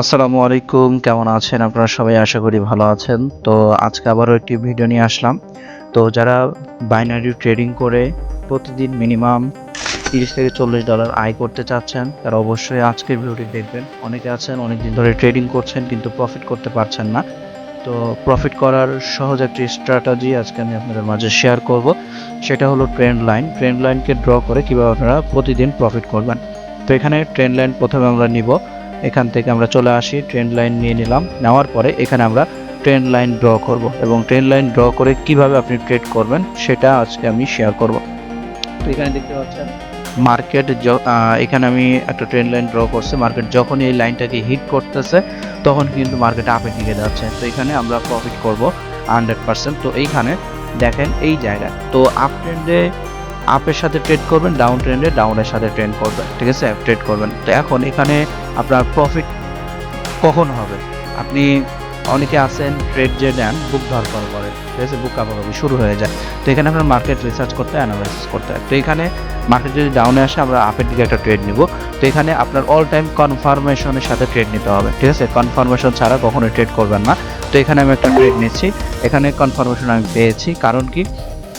আসসালামু আলাইকুম, কেমন আছেন? আপনারা সবাই আশা করি ভালো আছেন। তো আজকে আবারও একটি ভিডিও নিয়ে আসলাম। তো যারা বাইনারি ট্রেডিং করে প্রতিদিন মিনিমাম তিরিশ থেকে চল্লিশ ডলার আয় করতে চাচ্ছেন, তারা অবশ্যই আজকের ভিডিওটি দেখবেন। অনেকে আছেন অনেক দিন ধরে ট্রেডিং করছেন, কিন্তু প্রফিট করতে পারছেন না। তো প্রফিট করার সহজ একটি স্ট্র্যাটাজি আজকে আমি আপনাদের মাঝে শেয়ার করব। সেটা হলো ট্রেন্ড লাইন ট্রেন্ড লাইনকে ড্র করে কীভাবে আপনারা প্রতিদিন প্রফিট করবেন। তো এখানে ট্রেন্ড লাইন প্রথমে আমরা নিব। এখান থেকে আমরা চলে আসি ট্রেন্ড লাইন নিয়ে নিলাম। নেওয়ার পরে এখানে আমরা ট্রেন্ড লাইন ড্র করব এবং ট্রেন্ড লাইন ড্র করে কীভাবে আপনি ট্রেড করবেন সেটা আজকে আমি শেয়ার করব। তো এখানে দেখতে পাচ্ছেন মার্কেট এখানে আমি একটা ট্রেন্ড লাইন ড্র করছি। মার্কেট যখন এই লাইনটাকে হিট করতেছে, তখন কিন্তু মার্কেট আপের দিকে যাচ্ছে। তো এখানে আমরা প্রফিট করব হান্ড্রেড পার্সেন্ট তো এইখানে দেখেন এই জায়গায় তো আপ ট্রেন্ডে আপের সাথে ট্রেড করবেন ডাউন ট্রেন্ডে ডাউনের সাথে ট্রেড করবেন, ঠিক আছে? ট্রেড করবেন। তো এখন এখানে আপনার প্রফিট কখন হবে? আপনি অনেকে আছেন ট্রেড যে নেন বুক ধরপড় করে ঠিক আছে? বুক কাপাকাপি শুরু হয়ে যায়। তো এখানে আপনার মার্কেট রিসার্চ করতে অ্যানালাইসিস করতে হয়। তো এখানে মার্কেট যদি ডাউনে আসে, আমরা আপের দিকে একটা ট্রেড নিব। তো এখানে আপনার অল টাইম কনফার্মেশনের সাথে ট্রেড নিতে হবে, ঠিক আছে? কনফার্মেশন ছাড়া কখনোই ট্রেড করবেন না। তো এখানে আমি একটা ট্রেড নিচ্ছি। এখানে কনফার্মেশন আমি পেয়েছি। কারণ কি?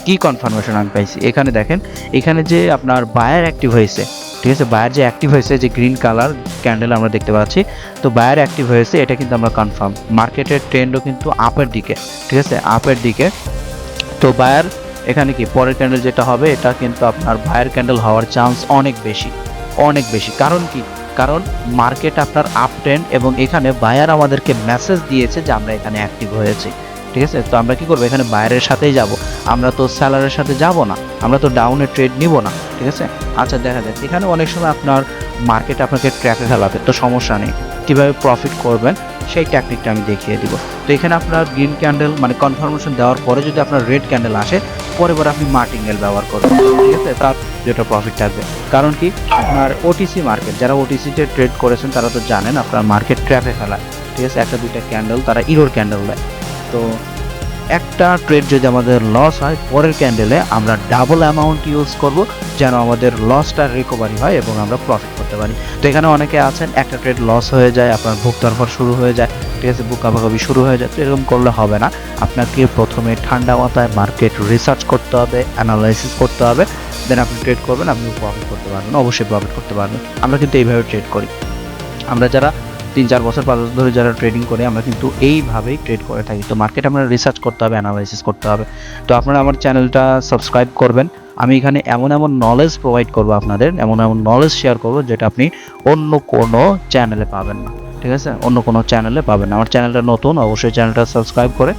কি কনফার্মেশন আমি পাইছি? এখানে দেখেন, এখানে যে আপনার বায়ার অ্যাক্টিভ হয়েছে, ঠিক আছে? বায়ার যে অ্যাক্টিভ হয়েছে, যে গ্রিন কালার ক্যান্ডেল আমরা দেখতে পাচ্ছি, তো বায়ার অ্যাক্টিভ হয়েছে, এটা কিন্তু আমরা কনফার্ম মার্কেটের ট্রেন্ডও কিন্তু আপের দিকে, ঠিক আছে? আপের দিকে। তো বায়ার এখানে কি? পরের ক্যান্ডেল যেটা হবে, এটা কিন্তু আপনার বায়ার ক্যান্ডেল হওয়ার চান্স অনেক বেশি অনেক বেশি। কারণ কি? কারণ মার্কেট আপনার আপ ট্রেন্ড এবং এখানে বায়ার আমাদেরকে মেসেজ দিয়েছে যে আমরা এখানে অ্যাক্টিভ হয়েছি, ঠিক আছে? তো আমরা কি করব? এখানে বায়ারের সাথেই যাব। আমরা তো স্যালারের সাথে যাব না, আমরা তো ডাউনে ট্রেড নিব না, ঠিক আছে? আচ্ছা দেখা যাক। এখানে অনেক সময় আপনার মার্কেট আপনাকে ট্র্যাকে ফেলাবে, তো সমস্যা নেই। কীভাবে প্রফিট করবেন, সেই টেকনিকটা আমি দেখিয়ে দিব। তো এখানে আপনার গ্রিন ক্যান্ডেল মানে কনফার্মেশন দেওয়ার পরে যদি আপনার রেড ক্যান্ডেল আসে পরে পরে আপনি মার্টিঙ্গেল ব্যবহার করবেন, ঠিক আছে? তার যেটা প্রফিট থাকবে। কারণ কি? আপনার ওটিসি মার্কেট যারা ওটিসিতে ট্রেড করেছেন, তারা তো জানেন আপনার মার্কেট ট্র্যাপে ফেলায়, ঠিক আছে? একটা দুইটা ক্যান্ডেল তারা ইরোর ক্যান্ডেল দেয়। তো একটা ট্রেড যদি আমাদের লস হয়, পরের ক্যান্ডেলে আমরা ডাবল অ্যামাউন্ট ইউজ করব যেন আমাদের লসটা রিকভারি হয় এবং আমরা প্রফিট করতে পারি। তো এখানে অনেকে আছেন, একটা ট্রেড লস হয়ে যায়, আপনার বুক শুরু হয়ে যায়, ঠিক আছে বুক কাবাকাবি শুরু হয়ে যায়, তো এরকম করলে হবে না। আপনাকে প্রথমে ঠান্ডা মাথায় মার্কেট রিসার্চ করতে হবে অ্যানালাইসিস করতে হবে দেন আপনি ট্রেড করবেন আপনি প্রফিট করতে পারবেন, অবশ্যই প্রফিট করতে পারবেন। আমরা কিন্তু এইভাবে ট্রেড করি। আমরা যারা তিন চার বছর পাঁচ বছর ধরে যারা ট্রেডিং করে, আমরা কিন্তু এইভাবেই ট্রেড করে থাকি। তো মার্কেট আপনারা রিসার্চ করতে হবে অ্যানালাইসিস করতে হবে। তো আপনারা আমার চ্যানেলটা সাবস্ক্রাইব করবেন। আমি এখানে এমন এমন নলেজ প্রোভাইড করব আপনাদের, এমন এমন নলেজ শেয়ার করব যেটা আপনি অন্য কোনো চ্যানেলে পাবেন না। ঠিক আছে? অন্য কোনো চ্যানেলে পাবেন আমার চ্যানেলটা নতুন, অবশ্যই চ্যানেলটা সাবস্ক্রাইব করে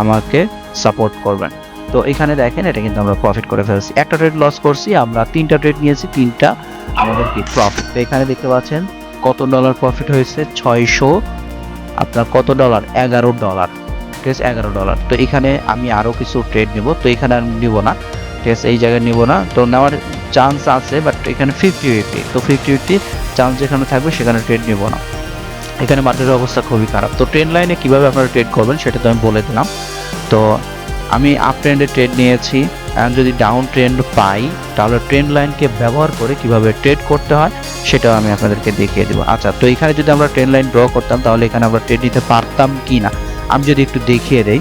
আমাকে সাপোর্ট করবেন। তো এখানে দেখেন, এটা কিন্তু আমরা প্রফিট করে ফেলছি। একটা ট্রেড লস করছি, আমরা তিনটা ট্রেড নিয়েছি, তিনটা আমাদের কি প্রফিট তো এখানে দেখতে পাচ্ছেন কত ডলার প্রফিট হয়েছে? ছয়শো। আপনার কত ডলার? এগারো ডলার। ঠিক আছে, এগারো ডলার। তো এখানে আমি আরও কিছু ট্রেড নিব। তো এখানে আমি নিব না। ঠিক আছে, এই জায়গায় নিব না। তো নেওয়ার চান্স আছে বাট এখানে ফিফটি ফিফটি তো ফিফটি ফিফটি চান্স যেখানে থাকবে, সেখানে ট্রেড নিব না। এখানে মার্কেটের অবস্থা খুবই খারাপ। তো ট্রেন লাইনে কীভাবে আপনারা ট্রেড করবেন, সেটা তো আমি বলে দিলাম। তো আমি আপ ট্রেন্ডে ট্রেড নিয়েছি। যদি ডাউন ট্রেন্ড পাই, তাহলে ট্রেন্ড লাইনকে ব্যবহার করে কীভাবে ট্রেড করতে হয়, সেটাও আমি আপনাদেরকে দেখিয়ে দেবো। আচ্ছা তো এখানে যদি আমরা ট্রেন লাইন ড্র করতাম, তাহলে এখানে আমরা ট্রেড নিতে পারতাম কি না আমি যদি একটু দেখিয়ে দেই।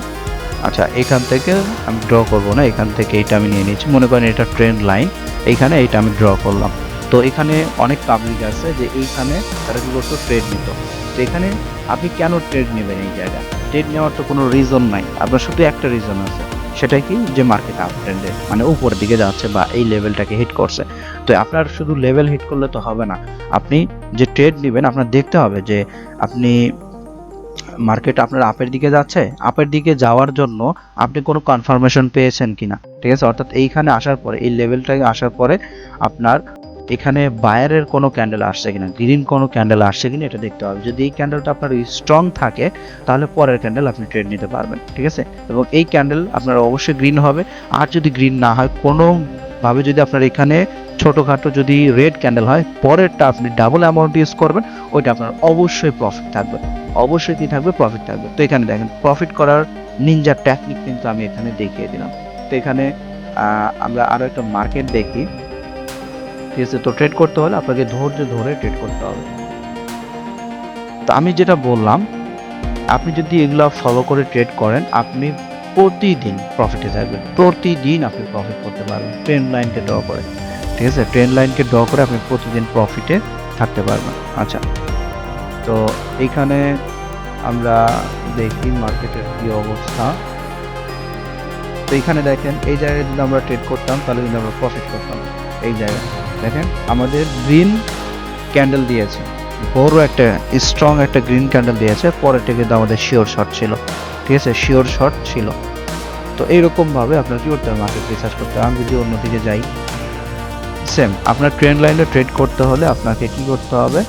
আচ্ছা এখান থেকে আমি ড্র করব না, এখান থেকে এটা আমি নিয়ে নিয়েছি। মনে করেন এটা ট্রেন লাইন এইখানে এটা আমি ড্র করলাম। তো এখানে অনেক পাবলিক আছে যে এইখানে তারা কি করতো ট্রেড নিত তো এখানে আপনি কেন ট্রেড নেবেন এই জায়গায়? ট্রেড নেওয়ার তো কোনো রিজন নাই। আপনার শুধু একটা রিজন আছে। সেটা কি যে মার্কেট আপ ট্রেন্ডে মানে উপরের দিকে যাচ্ছে বা এই লেভেলটাকে হিট করছে। তো আপনার শুধু লেভেল হিট করলে তো হবে না। আপনি যে ট্রেড নেবেন, আপনার দেখতে হবে যে আপনি মার্কেট আপনার আপের দিকে যাচ্ছে আপের দিকে যাওয়ার জন্য আপনি কোনো কনফার্মেশন পেয়েছেন কিনা, ঠিক আছে? অর্থাৎ এইখানে আসার পরে, এই লেভেলটাকে আসার পরে আপনার এখানে বায়ারের কোনো ক্যান্ডেল আসছে কিনা, গ্রিন কোনো ক্যান্ডেল আসছে কিনা এটা দেখতে হবে। যদি এই ক্যান্ডেলটা আপনার স্ট্রং থাকে, তাহলে পরের ক্যান্ডেল আপনি ট্রেড নিতে পারবেন, ঠিক আছে? এবং এই ক্যান্ডেল আপনার অবশ্যই গ্রিন হবে। আর যদি গ্রিন না হয়, কোনোভাবে যদি আপনার এখানে ছোটোখাটো যদি রেড ক্যান্ডেল হয়, পরেরটা আপনি ডাবল অ্যামাউন্ট ইউজ করবেন, ওইটা আপনার অবশ্যই প্রফিট থাকবে। অবশ্যই কি থাকবে? প্রফিট থাকবে। তো এখানে দেখেন প্রফিট করার নিনজা টেকনিক কিন্তু আমি এখানে দেখিয়ে দিলাম। তো এখানে আমরা আরও একটা মার্কেট দেখি। ঠিক আছে? তো ট্রেড করতে হলে আপনাকে ধৈর্য ধরে ট্রেড করতে হবে। তো আমি যেটা বললাম, আপনি যদি এগুলা ফলো করে ট্রেড করেন, আপনি প্রতিদিন প্রফিটে থাকবেন। প্রতিদিন আপনি প্রফিট করতে পারবেন। ট্রেন লাইনকে ড্র করে। ঠিক আছে? ট্রেন লাইনকে ড্র করে আপনি প্রতিদিন প্রফিটে থাকতে পারবেন। আচ্ছা। তো এইখানে আমরা দেখি মার্কেটের কী অবস্থা। তো এখানে দেখেন, এই জায়গায় যদি আমরা ট্রেড করতাম, তাহলে কিন্তু আমরা প্রফিট করতাম। এই জায়গায়। দেখেন, আমাদের গ্রিন ক্যান্ডেল দিয়েছে। বড় একটা স্ট্রং একটা গ্রিন ক্যান্ডেল দিয়েছে পরেরটা কিন্তু আমাদের শিওর শর্ট ছিল। ঠিক আছে? শিওর শর্ট ছিল। তো এইরকমভাবে আপনার কি করতে হবে? মার্কেট রিসার্চ করতে হবে। আমি যদি অন্যদিকে যাই সেম আপনার ট্রেন্ড লাইনে ট্রেড করতে হলে আপনাকে কি করতে হবে?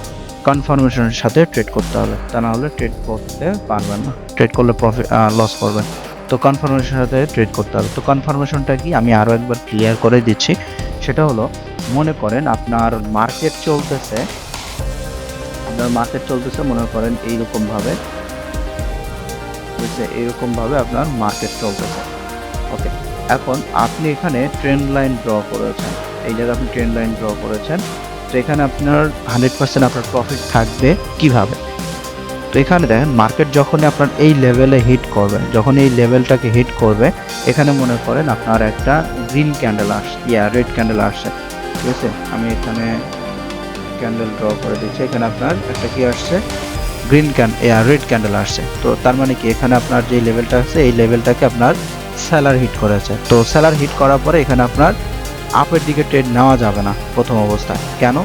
কনফার্মেশনের সাথে ট্রেড করতে হবে। তা না হলে ট্রেড করতে পারবেন না। ট্রেড করলে প্রফিট লস করবেন। তো কনফার্মেশনের সাথে ট্রেড করতে হবে। তো কনফার্মেশনটা কি? আমি আরও একবার ক্লিয়ার করে দিচ্ছি। সেটা হলো মনে করেন আপনার মার্কেট চলতেছে, আপনার মার্কেট চলতেছে, মনে করেন এইরকমভাবে বুঝছে এইরকম ভাবে আপনার মার্কেট চলতেছে। ওকে এখন আপনি এখানে ট্রেন্ড লাইন ড্র করেছেন। এই জায়গায় আপনি ট্রেন্ড লাইন ড্র করেছেন, তো এখানে আপনার হান্ড্রেড পার্সেন্ট আপনার প্রফিট থাকবে কীভাবে? তো এখানে দেখেন মার্কেট যখন আপনার এই লেভেলে হিট করবে যখন এই লেভেলটাকে হিট করবে, এখানে মনে করেন আপনার একটা গ্রিন ক্যান্ডেল আসছে ইয়া রেড ক্যান্ডেল আসছে। ঠিক আছে? আমি এখানে ক্যান্ডেল ড্র করে দিচ্ছি। এখানে আপনার একটা কি আসছে? গ্রিন ক্যান রেড ক্যান্ডেল আসছে। তো তার মানে কি? এখানে আপনার যে লেভেলটা আছে, এই লেভেলটাকে আপনার সেলার হিট করেছে। তো সেলার হিট করার পরে এখানে আপনার আপের দিকে ট্রেড নেওয়া যাবে না প্রথম অবস্থায়। কেন?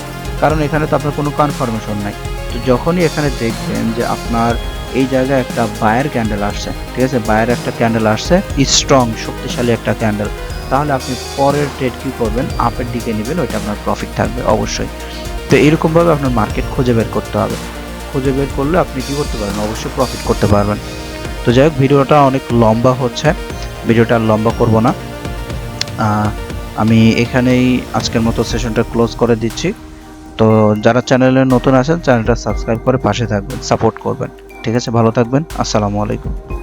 কারণ এখানে তো আপনার কোনো কনফার্মেশন নাই। তো যখনই এখানে দেখবেন যে আপনার এই জায়গায় একটা বায়ার ক্যান্ডেল আসছে, ঠিক আছে? বায়ার একটা ক্যান্ডেল আসছে স্ট্রং শক্তিশালী একটা ক্যান্ডেল তাহলে আপনি পরের ট্রেড কি করবেন? আপের দিকে নেবেন, ওইটা আপনার প্রফিট থাকবে, অবশ্যই। তো এরকমভাবে আপনার মার্কেট খুঁজে বের করতে হবে। খুঁজে বের করলে আপনি কি করতে পারেন অবশ্যই প্রফিট করতে পারবেন। তো যাই হোক, ভিডিওটা অনেক লম্বা হচ্ছে। ভিডিওটা লম্বা করব না। আমি এখানেই আজকের মতো সেশনটা ক্লোজ করে দিচ্ছি। তো যারা চ্যানেলে নতুন আছেন চ্যানেলটা সাবস্ক্রাইব করে পাশে থাকবেন সাপোর্ট করবেন। ঠিক আছে, ভালো থাকবেন। আসসালামু আলাইকুম।